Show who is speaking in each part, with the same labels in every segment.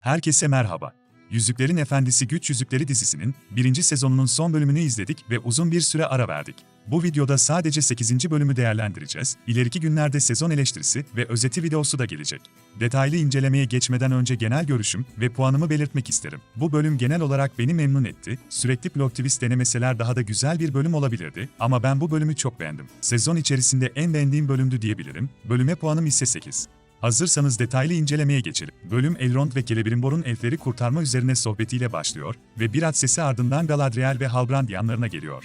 Speaker 1: Herkese merhaba. Yüzüklerin Efendisi Güç Yüzükleri dizisinin birinci sezonunun son bölümünü izledik ve uzun bir süre ara verdik. Bu videoda sadece 8. bölümü değerlendireceğiz. İleriki günlerde sezon eleştirisi ve özeti videosu da gelecek. Detaylı incelemeye geçmeden önce genel görüşüm ve puanımı belirtmek isterim. Bu bölüm genel olarak beni memnun etti. Sürekli plot twist denemeseler daha da güzel bir bölüm olabilirdi ama ben bu bölümü çok beğendim. Sezon içerisinde en beğendiğim bölümdü diyebilirim. Bölüme puanım ise 8. Hazırsanız detaylı incelemeye geçelim. Bölüm Elrond ve Celebrimbor'un elfleri kurtarma üzerine sohbetiyle başlıyor ve bir at sesi ardından Galadriel ve Halbrand yanlarına geliyor.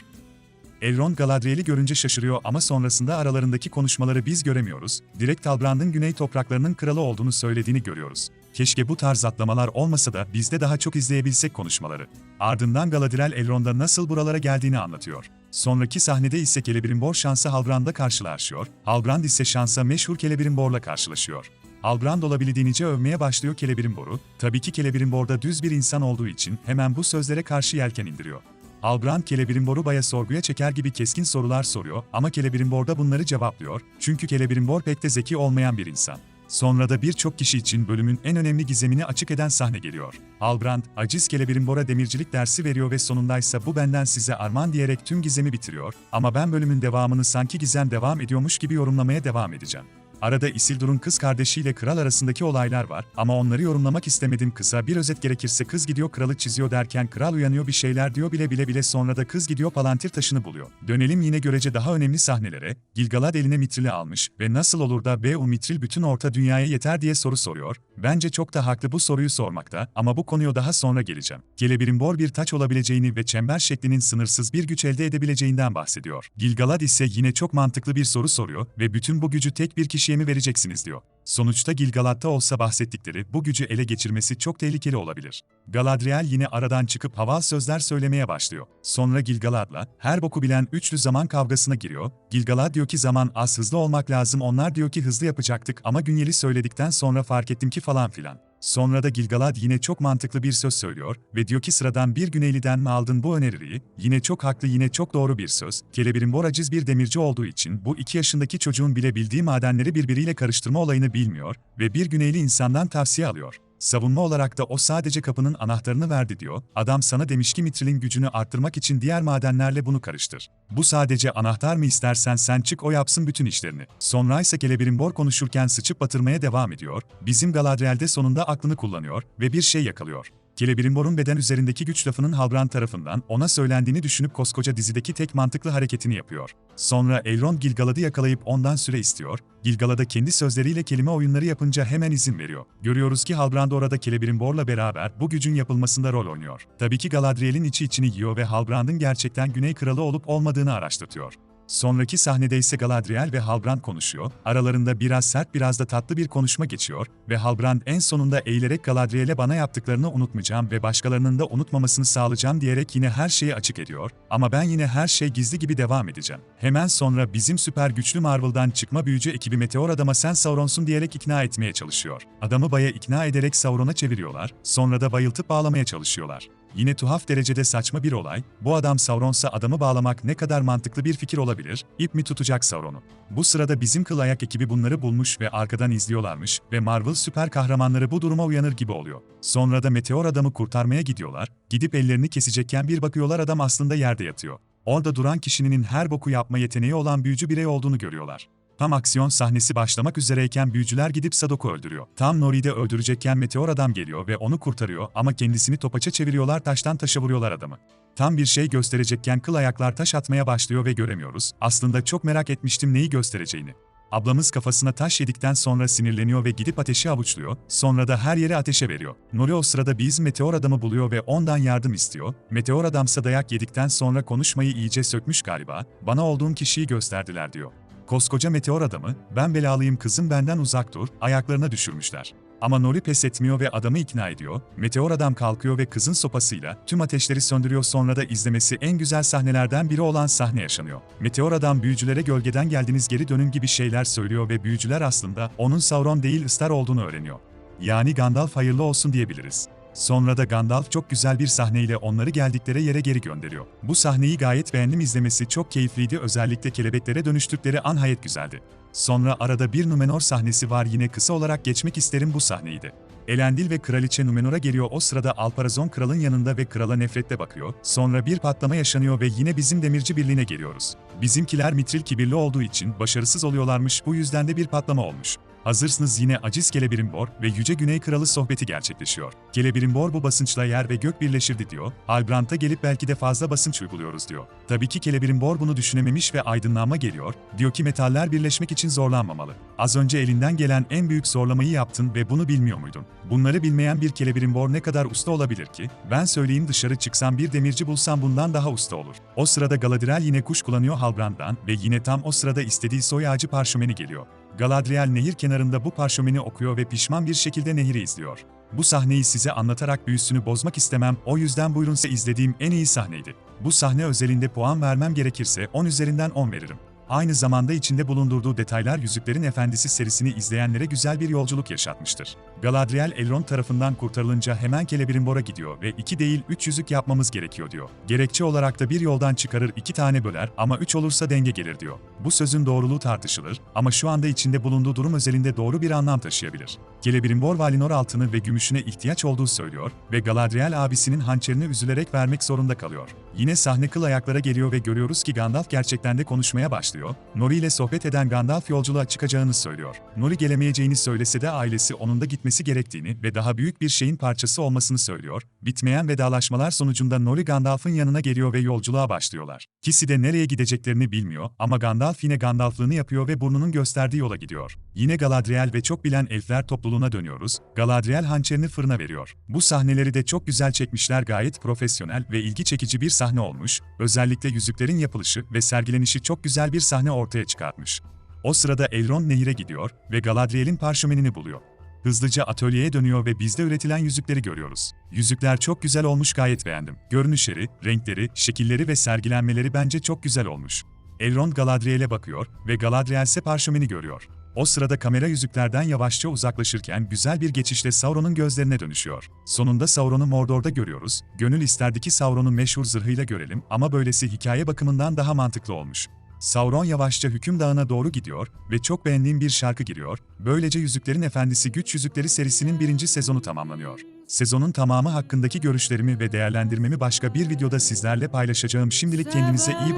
Speaker 1: Elrond Galadriel'i görünce şaşırıyor ama sonrasında aralarındaki konuşmaları biz göremiyoruz. Direkt Halbrand'ın güney topraklarının kralı olduğunu söylediğini görüyoruz. Keşke bu tarz atlamalar olmasa da biz de daha çok izleyebilsek konuşmaları. Ardından Galadriel Elrond'a nasıl buralara geldiğini anlatıyor. Sonraki sahnede ise Celebrimbor şansı Halbrand'la karşılaşıyor. Halbrand ise şansa meşhur Celebrimbor'la karşılaşıyor. Halbrand olabildiğince övmeye başlıyor Celebrimbor'u. Tabii ki Celebrimbor da düz bir insan olduğu için hemen bu sözlere karşı yelken indiriyor. Halbrand Celebrimbor'u baya sorguya çeker gibi keskin sorular soruyor ama Celebrimbor da bunları cevaplıyor çünkü Celebrimbor pek de zeki olmayan bir insan. Sonra da birçok kişi için bölümün en önemli gizemini açık eden sahne geliyor. Halbrand, aciz Celebrimbor'a demircilik dersi veriyor ve sonundaysa bu benden size armağan diyerek tüm gizemi bitiriyor ama ben bölümün devamını sanki gizem devam ediyormuş gibi yorumlamaya devam edeceğim. Arada Isildur'un kız kardeşiyle kral arasındaki olaylar var ama onları yorumlamak istemedim kısa bir özet gerekirse kız gidiyor kralı çiziyor derken kral uyanıyor bir şeyler diyor bile bile bile sonra da kız gidiyor palantir taşını buluyor. Dönelim yine görece daha önemli sahnelere, Gilgalad eline mitrili almış ve nasıl olur da B o mitril bütün orta dünyaya yeter diye soru soruyor. Bence çok da haklı bu soruyu sormakta ama bu konuya daha sonra geleceğim. Celebrimbor'un bir taç olabileceğini ve çember şeklinin sınırsız bir güç elde edebileceğinden bahsediyor. Gilgalad ise yine çok mantıklı bir soru soruyor ve bütün bu gücü tek bir kişiye mi vereceksiniz diyor. Sonuçta Gilgalad'da olsa bahsettikleri bu gücü ele geçirmesi çok tehlikeli olabilir. Galadriel yine aradan çıkıp haval sözler söylemeye başlıyor. Sonra Gilgalad'la her boku bilen üçlü zaman kavgasına giriyor. Gilgalad diyor ki zaman az hızlı olmak lazım onlar diyor ki hızlı yapacaktık ama Günyeli söyledikten sonra fark ettim ki falan filan. Sonra da Gilgalad yine çok mantıklı bir söz söylüyor ve diyor ki sıradan bir Güneyliden mi aldın bu öneriyi? Yine çok haklı yine çok doğru bir söz. Celebrimbor aciz bir demirci olduğu için bu iki yaşındaki çocuğun bile bildiği madenleri birbiriyle karıştırma olayını bilmiyor ve bir Güneyli insandan tavsiye alıyor. Savunma olarak da o sadece kapının anahtarını verdi diyor. Adam sana demiş ki mitrilin gücünü arttırmak için diğer madenlerle bunu karıştır. Bu sadece anahtar mı istersen sen çık o yapsın bütün işlerini. Sonra ise Celebrimbor konuşurken sıçıp batırmaya devam ediyor. Bizim Galadriel de sonunda aklını kullanıyor ve bir şey yakalıyor. Celebrimbor'un beden üzerindeki güç lafının Halbrand tarafından ona söylendiğini düşünüp koskoca dizideki tek mantıklı hareketini yapıyor. Sonra Elrond Gilgalad'ı yakalayıp ondan süre istiyor. Gilgalad'a kendi sözleriyle kelime oyunları yapınca hemen izin veriyor. Görüyoruz ki Halbrand orada Celebrimbor'la beraber bu gücün yapılmasında rol oynuyor. Tabii ki Galadriel'in içi içini yiyor ve Halbrand'ın gerçekten Güney Kralı olup olmadığını araştırtıyor. Sonraki sahnede ise Galadriel ve Halbrand konuşuyor. Aralarında biraz sert biraz da tatlı bir konuşma geçiyor ve Halbrand en sonunda eğilerek Galadriel'e bana yaptıklarını unutmayacağım ve başkalarının da unutmamasını sağlayacağım diyerek yine her şeyi açık ediyor. Ama ben yine her şey gizli gibi devam edeceğim. Hemen sonra bizim süper güçlü Marvel'dan çıkma büyücü ekibi Meteor adama sen Sauron'sun diyerek ikna etmeye çalışıyor. Adamı baya ikna ederek Sauron'a çeviriyorlar, sonra da bayıltıp bağlamaya çalışıyorlar. Yine tuhaf derecede saçma bir olay, bu adam Sauron'sa adamı bağlamak ne kadar mantıklı bir fikir olabilir, ip mi tutacak Sauron'u? Bu sırada bizim kıl ayak ekibi bunları bulmuş ve arkadan izliyorlarmış ve Marvel süper kahramanları bu duruma uyanır gibi oluyor. Sonra da meteor adamı kurtarmaya gidiyorlar, gidip ellerini kesecekken bir bakıyorlar adam aslında yerde yatıyor. Orada duran kişinin her boku yapma yeteneği olan büyücü birey olduğunu görüyorlar. Tam aksiyon sahnesi başlamak üzereyken büyücüler gidip Sadok'u öldürüyor. Tam Nori'de öldürecekken meteor adam geliyor ve onu kurtarıyor ama kendisini topaça çeviriyorlar taştan taşa vuruyorlar adamı. Tam bir şey gösterecekken kıl ayaklar taş atmaya başlıyor ve göremiyoruz. Aslında çok merak etmiştim neyi göstereceğini. Ablamız kafasına taş yedikten sonra sinirleniyor ve gidip ateşi avuçluyor, sonra da her yere ateşe veriyor. Nuri o sırada biz meteor adamı buluyor ve ondan yardım istiyor. Meteor adamsa dayak yedikten sonra konuşmayı iyice sökmüş galiba, bana olduğum kişiyi gösterdiler diyor. Koskoca meteor adamı, ben belalıyım kızım benden uzak dur, ayaklarına düşürmüşler. Ama Nori pes etmiyor ve adamı ikna ediyor. Meteor adam kalkıyor ve kızın sopasıyla tüm ateşleri söndürüyor sonra da izlemesi en güzel sahnelerden biri olan sahne yaşanıyor. Meteor adam büyücülere gölgeden geldiniz geri dönün gibi şeyler söylüyor ve büyücüler aslında onun Sauron değil Star olduğunu öğreniyor. Yani Gandalf hayırlı olsun diyebiliriz. Sonra da Gandalf çok güzel bir sahneyle onları geldikleri yere geri gönderiyor. Bu sahneyi gayet beğendim izlemesi çok keyifliydi özellikle kelebeklere dönüştükleri an hayet güzeldi. Sonra arada bir Numenor sahnesi var yine kısa olarak geçmek isterim bu sahneydi. Elendil ve Kraliçe Numenor'a geliyor o sırada Alparazon kralın yanında ve krala nefretle bakıyor. Sonra bir patlama yaşanıyor ve yine bizim demirci birliğine geliyoruz. Bizimkiler mitril kibirli olduğu için başarısız oluyorlarmış bu yüzden de bir patlama olmuş. Hazırsınız yine aciz Celebrimbor ve Yüce Güney Kralı sohbeti gerçekleşiyor. Celebrimbor bu basınçla yer ve gök birleşirdi diyor. Halbrand'a gelip belki de fazla basınç uyguluyoruz diyor. Tabii ki Celebrimbor bunu düşünememiş ve aydınlanma geliyor. Diyor ki metaller birleşmek için zorlanmamalı. Az önce elinden gelen en büyük zorlamayı yaptın ve bunu bilmiyor muydun? Bunları bilmeyen bir Celebrimbor ne kadar usta olabilir ki? Ben söyleyeyim dışarı çıksam bir demirci bulsam bundan daha usta olur. O sırada Galadriel yine kuş kullanıyor Halbrand'dan ve yine tam o sırada istediği soy ağacı parşömeni geliyor. Galadriel nehir kenarında bu parşömeni okuyor ve pişman bir şekilde nehri izliyor. Bu sahneyi size anlatarak büyüsünü bozmak istemem, o yüzden buyurun izlediğim en iyi sahneydi. Bu sahne özelinde puan vermem gerekirse 10 üzerinden 10 veririm. Aynı zamanda içinde bulundurduğu detaylar Yüzüklerin Efendisi serisini izleyenlere güzel bir yolculuk yaşatmıştır. Galadriel Elrond tarafından kurtarılınca hemen Celebrimbor'a gidiyor ve iki değil üç yüzük yapmamız gerekiyor diyor. Gerekçe olarak da bir yoldan çıkarır iki tane böler ama üç olursa denge gelir diyor. Bu sözün doğruluğu tartışılır ama şu anda içinde bulunduğu durum özelinde doğru bir anlam taşıyabilir. Celebrimbor Valinor altını ve gümüşüne ihtiyaç olduğu söylüyor ve Galadriel abisinin hançerini üzülerek vermek zorunda kalıyor. Yine sahne kıl ayaklara geliyor ve görüyoruz ki Gandalf gerçekten de konuşmaya başlıyor. Nori ile sohbet eden Gandalf yolculuğa çıkacağını söylüyor. Nori gelemeyeceğini söylese de ailesi onun da gitmesi gerektiğini ve daha büyük bir şeyin parçası olmasını söylüyor. Bitmeyen vedalaşmalar sonucunda Nori Gandalf'ın yanına geliyor ve yolculuğa başlıyorlar. İkisi de nereye gideceklerini bilmiyor ama Gandalf yine Gandalflığını yapıyor ve burnunun gösterdiği yola gidiyor. Yine Galadriel ve çok bilen elfler topluluğuna dönüyoruz. Galadriel hançerini fırına veriyor. Bu sahneleri de çok güzel çekmişler gayet profesyonel ve ilgi çekici bir sahne olmuş. Özellikle yüzüklerin yapılışı ve sergilenişi çok güzel bir sahne ortaya çıkartmış. O sırada Elrond nehire gidiyor ve Galadriel'in parşömenini buluyor. Hızlıca atölyeye dönüyor ve bizde üretilen yüzükleri görüyoruz. Yüzükler çok güzel olmuş gayet beğendim. Görünüşleri, renkleri, şekilleri ve sergilenmeleri bence çok güzel olmuş. Elrond Galadriel'e bakıyor ve Galadriel ise parşömeni görüyor. O sırada kamera yüzüklerden yavaşça uzaklaşırken güzel bir geçişle Sauron'un gözlerine dönüşüyor. Sonunda Sauron'u Mordor'da görüyoruz. Gönül isterdi ki Sauron'u meşhur zırhıyla görelim ama böylesi hikaye bakımından daha mantıklı olmuş. Sauron yavaşça hüküm dağına doğru gidiyor ve çok beğendiğim bir şarkı giriyor. Böylece Yüzüklerin Efendisi Güç Yüzükleri serisinin birinci sezonu tamamlanıyor. Sezonun tamamı hakkındaki görüşlerimi ve değerlendirmemi başka bir videoda sizlerle paylaşacağım. Şimdilik kendinize iyi bakın.